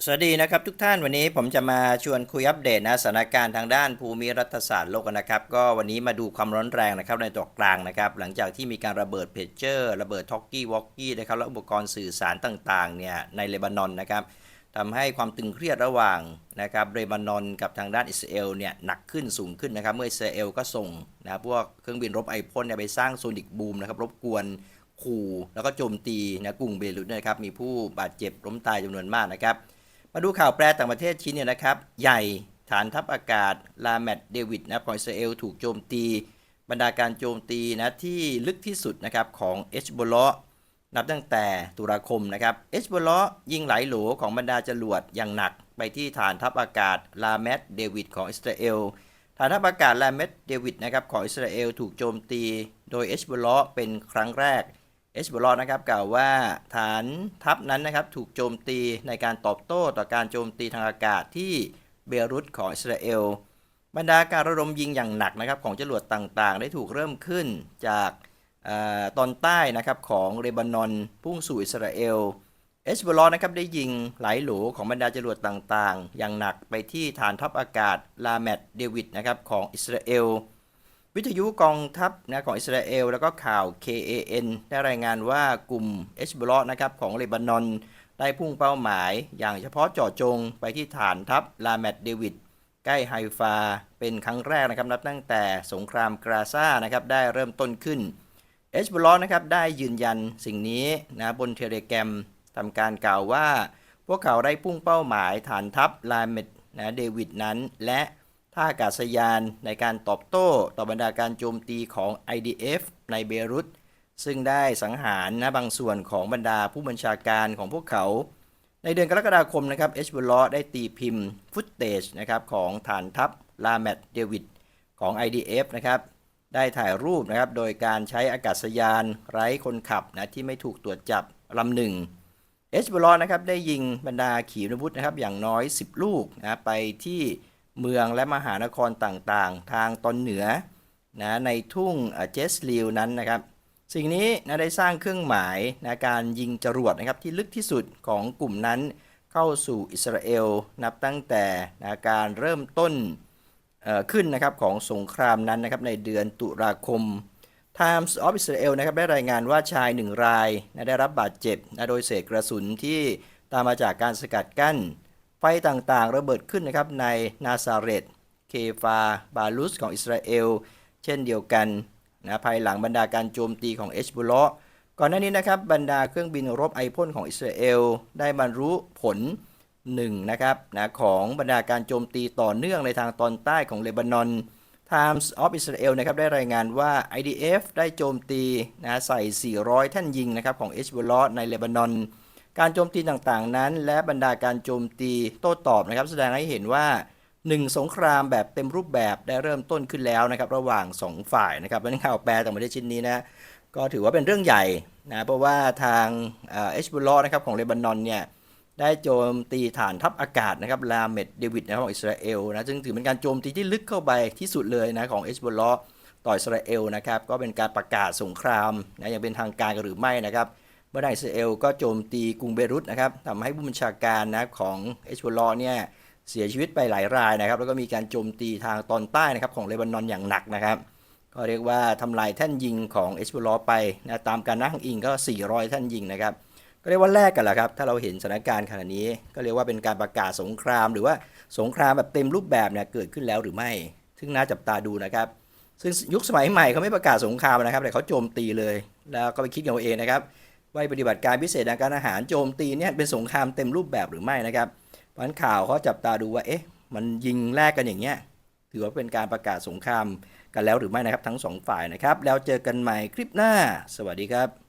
สวัสดีนะครับทุกท่านวันนี้ผมจะมาชวนคุยอัปเดตนะสถานการณ์ทางด้านภูมิรัฐศาสตร์โลกนะครับก็วันนี้มาดูความร้อนแรงนะครับในตัวกลางนะครับหลังจากที่มีการระเบิดเพจเจอร์ระเบิดท็อกกี้วอกกี้นะครับและอุปกรณ์สื่อสารต่างๆเนี่ยในเลบานอนนะครับทำให้ความตึงเครียดระหว่างนะครับเลบานอนกับทางด้านอิสราเอลเนี่ยหนักขึ้นสูงขึ้นนะครับเมื่ออิสราเอลก็ส่งนะพวกเครื่องบินรบไอพ่นเนี่ยไปสร้างโซนิกบูมนะครับรบกวนขู่แล้วก็โจมตีนะกรุงเบรุตนะครับมีผู้บาดเจ็บล้มตายจำนวนมากนะครับ มาดูข่าวแปรต่างประเทศชิ้นเนี่ยนะครับ ใหญ่ฐานทัพอากาศลาแมดเดวิดนับของอิสราเอลถูกโจมตี บรรดาการโจมตีนะที่ลึกที่สุดนะครับของเอชบลนับตั้งแต่ตุลาคมนะครับเอชบลยิงไหลโหลของบรรดาจรวดอย่างหนัก ไปที่ฐานทัพอากาศลาแมดเดวิดของอิสราเอลฐานทัพอากาศลาแมดเดวิดนะครับของอิสราเอลถูกโจมตี โดยเอชบลเป็นครั้งแรก เอชบลนะครับกล่าวว่าฐานทัพนั้นนะครับถูกโจมตีในการตอบโต้ต่อการโจมตีทางอากาศที่เบรุตของอิสราเอลบรรดาการระดมยิงอย่างหนักนะครับของจรวดต่างๆ ได้ถูกเริ่มขึ้นจากออตอนใต้นะครับของเลบานอนพุ่งสู่อิสราเอลเอชบลนะครับได้ยิงหลายหลของบรรดาจรวดต่างๆ อย่างหนักไปที่ฐานทัพอากาศลาแมดเดวิดนะครับของอิสราเอล วิทยุกองทัพนะของอิสราเอล แล้วก็ข่าว KAN ได้รายงานว่ากลุ่มเอชบลนะครับของเลบานอน ได้พุ่งเป้าหมายอย่างเฉพาะเจาะจงไปที่ฐานทัพลาแมดเดวิดใกล้ไฮฟา เป็นครั้งแรกนะครับนับตั้งแต่สงครามกราซานะครับได้เริ่มต้นขึ้นเอชบลอนะครับได้ยืนยันสิ่งนี้นะบนเทเลแกรมทำการกล่าวว่า พวกเขาได้พุ่งเป้าหมายฐานทัพลาเมดนะเดวิดนั้นและ ท่าอากาศยานในการตอบโต้ต่อบรรดาการโจมตีของ IDF ในเบรุต ซึ่งได้สังหารนะบางส่วนของบรรดาผู้บัญชาการของพวกเขา ในเดือนกรกฎาคมนะครับเอชบุลลได้ตีพิมพ์ฟุตเตจนะครับของฐานทัพลาแมดเดวิดของ IDF นะครับได้ถ่ายรูปนะครับโดยการใช้อากาศยานไร้คนขับนะที่ไม่ถูกตรวจจับลำหนึ่งเอชบลนะครับได้ยิงบรรดาขีปนาวุธนะครับอย่างน้อย 10 ลูกนะไปที่ เมืองและมหานครต่างๆ ทางตอนเหนือนะในทุ่งเจสลิวนั้นนะครับ สิ่งนี้นะได้สร้างเครื่องหมายนะการยิงจรวดนะครับที่ลึกที่สุดของกลุ่มนั้นเข้าสู่อิสราเอลนับตั้งแต่นะการเริ่มต้นขึ้นนะครับของสงครามนั้นนะครับในเดือนตุลาคม Times of Israel นะครับได้รายงานว่าชายหนึ่งรายนะได้รับบาดเจ็บนะโดยเศษกระสุนที่ตามมาจากการสกัดกั้น ไฟต่างๆ ระเบิดขึ้นนะครับในนาซาเรตเคฟาบาลุสของอิสราเอล เช่นเดียวกันนะภายหลังบรรดาการโจมตีของเอชบุลอก่อนหน้านี้นะครับบรรดาเครื่องบินรบไอพ่นของอิสราเอล ได้บรรลุผลหนึ่งนะครับนะของบรรดาการโจมตีต่อเนื่องในทางตอนใต้ของเลบานอน Times of Israel นะครับได้รายงานว่า IDF ได้โจมตีนะใส่ 400 แท่นยิงนะครับของเอชบุลในเลบานอน การโจมตีต่างๆนั้น และบรรดาการโจมตีโต้ตอบนะครับ แสดงให้เห็นว่า 1 สงครามแบบเต็มรูปแบบได้เริ่มต้นขึ้นแล้วนะครับระหว่าง 2 ฝ่ายนะครับและข่าวแปลต่างประเทศชิ้นนี้นะก็ถือว่าเป็นเรื่องใหญ่นะเพราะว่าทางเอชบุลนะครับของเลบานอนเนี่ยได้โจมตีฐานทัพอากาศนะครับลาเมดเดวิดนะครับของอิสราเอลนะซึ่งถือเป็นการโจมตีที่ลึกเข้าไปที่สุดเลยนะของเอชบุลต่ออิสราเอลนะครับก็เป็นการประกาศสงครามนะอย่างเป็นทางการหรือไม่นะครับ เมื่อใดอิสราเอลก็โจมตีกรุงเบรุตนะครับทำให้ผู้บัญชาการนะของเอชบุลเนี่ยเสียชีวิตไปหลายรายนะครับ แล้วก็มีการโจมตีทางตอนใต้นะครับของเลบานอนอย่างหนักนะครับ ก็เรียกว่าทำลายแท่นยิงของเอชบุลไปนะตามการนั่งอิงก็ 400 แท่นยิงนะครับก็เรียกว่าแลกกันแหละครับ ถ้าเราเห็นสถานการณ์ขณะนี้ ก็เรียกว่าเป็นการประกาศสงคราม หรือว่าสงครามแบบเต็มรูปแบบเนี่ยเกิดขึ้นแล้วหรือไม่ ซึ่งน่าจับตาดูนะครับ ซึ่งยุคสมัยใหม่เขาไม่ประกาศสงครามนะครับ แต่เขาโจมตีเลย แล้วก็ไปคิดกันเอาเองนะครับ ว่าปฏิบัติการพิเศษทางการอาหารโจมตีเนี่ยเป็นสงครามเต็มรูปแบบหรือไม่นะครับเพราะฉะนั้นข่าวเขาจับตาดูว่าเอ๊ะมันยิงแลกกันอย่างเงี้ยถือว่าเป็นการประกาศสงครามกันแล้วหรือไม่นะครับทั้งสองฝ่ายนะครับ แล้วเจอกันใหม่คลิปหน้า สวัสดีครับ